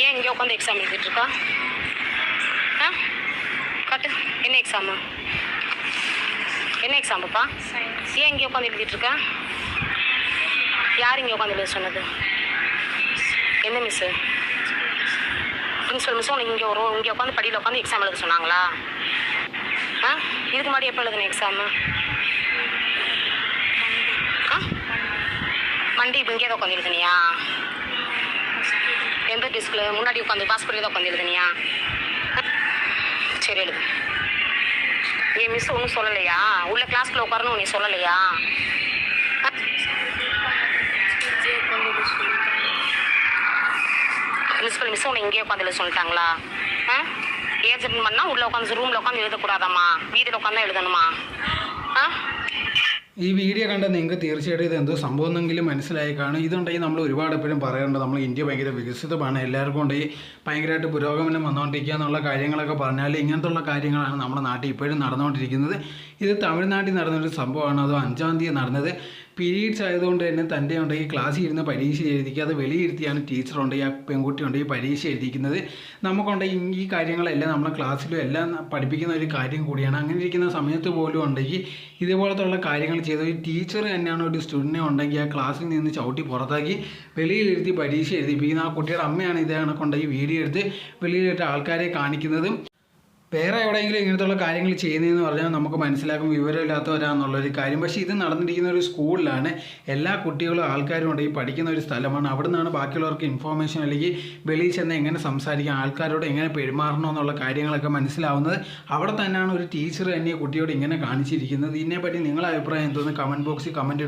ஏன் இங்கே உட்காந்து எக்ஸாம் எழுதிட்டு இருக்கா? ஆ? கட்டு. என்ன எக்ஸாமு என்ன எக்ஸாம் பாப்பா ஏன் இங்கே உட்காந்து எழுதிட்டு இருக்கா? யார் இங்கே உட்காந்து எழுத சொன்னது? என்ன மிஸ்ஸு பிரின்சிபல் மிஸ் உனக்கு இங்கே ஒரு இங்கே உட்காந்து படியில் உட்காந்து எக்ஸாம் எழுத சொன்னாங்களா? ஆ? இதுக்கு முன்னாடி எப்போ எழுதுன எக்ஸாமு ஆ? மண்டி இப்போ இங்கே உட்காந்து எழுதுனியா? எந்த டெஸ்கில் முன்னாடி உட்காந்து பாஸ்போர்ட்டில் தான் உட்காந்து எழுதுனியா? ஆ? சரி எழுது. ஏன் மிஸ் ஒன்றும் சொல்லலையா? உள்ள கிளாஸ்க்குள்ள உட்காரணும் நீ சொல்லலையா? ஆ? பிரின்சிபல் மிஸ் உன்னை இங்கேயே உட்காந்து எழுத சொல்லிட்டாங்களா? ஆ? ஏஜென்ட் பண்ணால் உள்ளே உட்காந்து ரூமில் உட்காந்து எழுதக்கூடாதாம்மா? வீதியில் உட்காந்து எழுதணுமா? ஆ? ഈ വീഡിയോ കണ്ട നിങ്ങൾക്ക് തീർച്ചയായിട്ടും ഇത് എന്തോ സംഭവം എന്നെങ്കിലും മനസ്സിലായി കാണും. ഇതുണ്ടെങ്കിൽ നമ്മൾ ഒരുപാട് എപ്പോഴും പറയാറുണ്ട്. നമ്മൾ ഇന്ത്യ ഭയങ്കര വികസിതമാണ്. എല്ലാവർക്കും ഉണ്ടെങ്കിൽ ഭയങ്കരമായിട്ട് പുരോഗമനം വന്നുകൊണ്ടിരിക്കുക എന്നുള്ള കാര്യങ്ങളൊക്കെ പറഞ്ഞാൽ ഇങ്ങനത്തുള്ള കാര്യങ്ങളാണ് നമ്മുടെ നാട്ടിൽ ഇപ്പോഴും നടന്നുകൊണ്ടിരിക്കുന്നത്. ഇത് തമിഴ്നാട്ടിൽ നടന്നൊരു സംഭവമാണ്. അത് അഞ്ചാം തീയതി നടന്നത്. പീരീഡ്സ് ആയതുകൊണ്ട് തന്നെ തന്റെ ഉണ്ടെങ്കിൽ ക്ലാസ്സിൽ ഇരുന്ന് പരീക്ഷ എഴുതിക്കാതെ വെളിയിരുത്തിയാണ് ടീച്ചർ ഉണ്ടെങ്കിൽ ആ പെൺകുട്ടി ഉണ്ടെങ്കിൽ പരീക്ഷ എഴുതിക്കുന്നത് നമുക്കുണ്ടെങ്കിൽ ഈ കാര്യങ്ങളെല്ലാം നമ്മളെ ക്ലാസ്സിലും എല്ലാം പഠിപ്പിക്കുന്ന ഒരു കാര്യം കൂടിയാണ്. അങ്ങനെ ഇരിക്കുന്ന സമയത്ത് പോലും ഉണ്ടെങ്കിൽ ഇതുപോലത്തുള്ള കാര്യങ്ങൾ ചെയ്ത്. ഒരു ടീച്ചർ തന്നെയാണ് ഒരു സ്റ്റുഡന്റിനെ ഉണ്ടെങ്കിൽ ആ ക്ലാസ്സിൽ നിന്ന് ചവിട്ടി പുറത്താക്കി വെളിയിലിരുത്തി പരീക്ഷ എഴുതിപ്പിക്കുന്ന ആ കുട്ടിയുടെ അമ്മയാണ് ഇതേ കണക്കുണ്ടെങ്കിൽ വീഡിയോ എടുത്ത് വെളിയിലിട്ട് ആൾക്കാരെ കാണിക്കുന്നതും. വേറെ എവിടെയെങ്കിലും ഇങ്ങനത്തുള്ള കാര്യങ്ങൾ ചെയ്യുന്നതെന്ന് പറഞ്ഞാൽ നമുക്ക് മനസ്സിലാക്കും വിവരമില്ലാത്തവരാന്നുള്ളൊരു കാര്യം. പക്ഷേ ഇത് നടന്നിരിക്കുന്ന ഒരു സ്കൂളിലാണ് എല്ലാ കുട്ടികളും ആൾക്കാരും ഉണ്ടെങ്കിൽ പഠിക്കുന്ന ഒരു സ്ഥലമാണ്. അവിടെ നിന്നാണ് ബാക്കിയുള്ളവർക്ക് ഇൻഫോർമേഷൻ അല്ലെങ്കിൽ വെളിയിൽ ചെന്ന് എങ്ങനെ സംസാരിക്കാം ആൾക്കാരോട് എങ്ങനെ പെരുമാറണം എന്നുള്ള കാര്യങ്ങളൊക്കെ മനസ്സിലാവുന്നത്. അവിടെ തന്നെയാണ് ഒരു ടീച്ചർ തന്നെ കുട്ടിയോട് ഇങ്ങനെ കാണിച്ചിരിക്കുന്നത്. ഇതിനെപ്പറ്റി നിങ്ങളുടെ അഭിപ്രായം എന്തോന്ന് കമന്റ് ബോക്സിൽ കമന്റ്